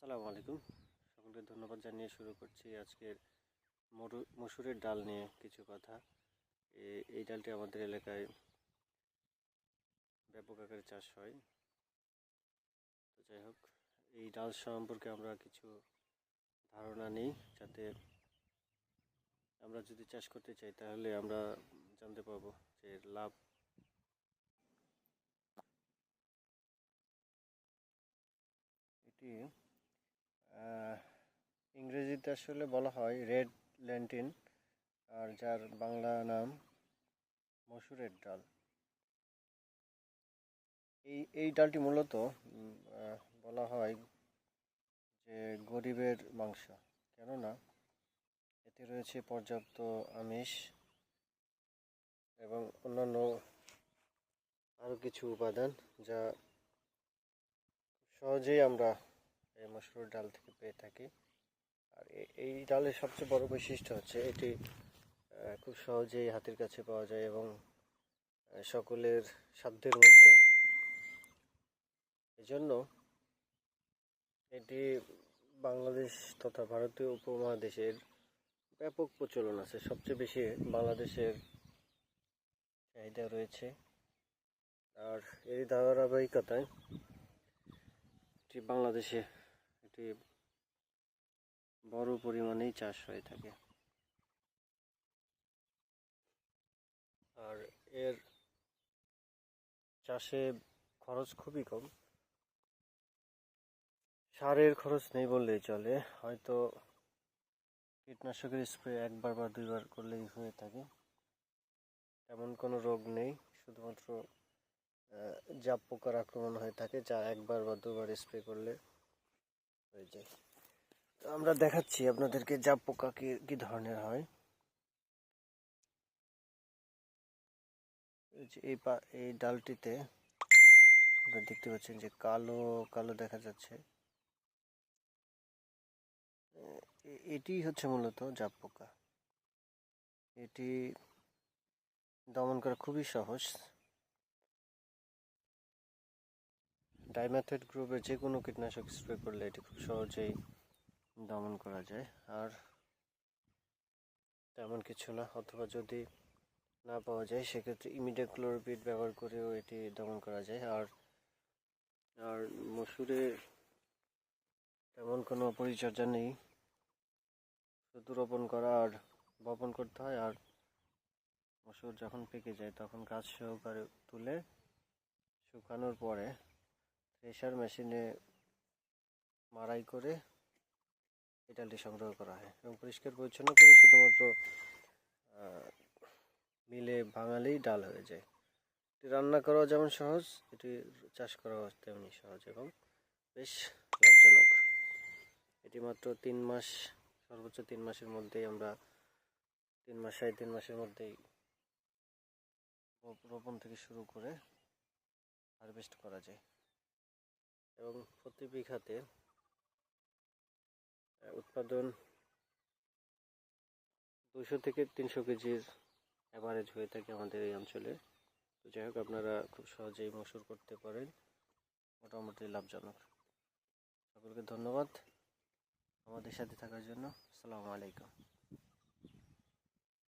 আসসালামু আলাইকুম। সকলকে ধন্যবাদ জানিয়ে শুরু করছি আজকের মসুরের ডাল নিয়ে কিছু কথা। এই ডালটি আমাদের এলাকায় ব্যাপক আকারে চাষ হয়। তো যাই হোক, এই ডাল সম্পর্কে আমরা কিছু ধারণা নিই, যাতে আমরা যদি চাষ করতে চাই, তাহলে আমরা জানতে পারব যে লাভ এটি ইংরেজিতে আসলে বলা হয় রেড ল্যান্টিন আর যার বাংলা নাম মসুরের ডাল। এই এই ডালটি মূলত বলা হয় যে গরিবের মাংস। কেননা এতে রয়েছে পর্যাপ্ত আমিষ এবং অন্যান্য আরও কিছু উপাদান যা সহজেই আমরা মসুর ডাল থেকে পেয়ে থাকি। আর এই ডালের সবচেয়ে বড় বৈশিষ্ট্য হচ্ছে এটি খুব সহজেই হাতের কাছে পাওয়া যায় এবং সকলের সাধ্যের মধ্যে। এজন্য এটি বাংলাদেশ তথা ভারতীয় উপমহাদেশের ব্যাপক প্রচলন আছে। সবচেয়ে বেশি বাংলাদেশের চাহিদা রয়েছে। আর এই ধারাবাহিকতায় এটি বাংলাদেশে একটি বড় পরিমাণেই চাষ হয়ে থাকে। আর এর চাষে খরচ খুবই কম। সারের খরচ নেই বললেই চলে। হয়তো কীটনাশকের স্প্রে একবার বা দুইবার করলেই হয়ে থাকে। তেমন কোনো রোগ নেই, শুধুমাত্র জাপ পোকার আক্রমণ হয়ে থাকে, যা একবার বা দুবার স্প্রে করলে তো আমরা দেখাচ্ছি আপনাদেরকে জাপ পোকা কি কি ধরনের হয়। এই পা, এই ডালটিতে আপনারা দেখতে পাচ্ছেন যে কালো কালো দেখা যাচ্ছে। এটি হচ্ছে মূলত জাপ পোকা। এটি দমন করা খুবই সহজ। ডাইম্যাথেড গ্রুপের যে কোনো কীটনাশক স্প্রে করলে এটি খুব সহজেই দমন করা যায়। আর তেমন কিছু না, অথবা যদি না পাওয়া যায়, সেক্ষেত্রে ইমিডাক্লোরপিড ব্যবহার করেও এটি দমন করা যায়। আর আর মসুরে তেমন কোনো পরিচর্যা নেই। শুধু রোপণ করা আর বপন করতে হয়। আর মসুর যখন পেকে যায়, তখন গাছ সহকারে তুলে শুকানোর পরে থ্রেশার মেশিনে মাড়াই করে এই ডালটি সংগ্রহ করা হয় এবং পরিষ্কার পরিচ্ছন্ন করে শুধুমাত্র মিলে ভাঙালেই ডাল হয়ে যায়। এটি রান্না করাও যেমন সহজ, এটি চাষ করাও তেমনি সহজ এবং বেশ লাভজনক। এটি মাত্র তিন মাস, সর্বোচ্চ তিন মাসের মধ্যেই আমরা, তিন মাস সাড়ে তিন মাসের মধ্যেই রোপণ থেকে শুরু করে হারভেস্ট করা যায়। এবং প্রতি বিঘাতে উৎপাদন দুশো থেকে তিনশো কেজির অ্যাভারেজ হয়ে থাকে আমাদের এই অঞ্চলে। তো যাই হোক, আপনারা খুব সহজেই মসুর করতে পারেন। মোটামুটি লাভজনক। সকলকে ধন্যবাদ আমাদের সাথে থাকার জন্য। আসসালামু আলাইকুম।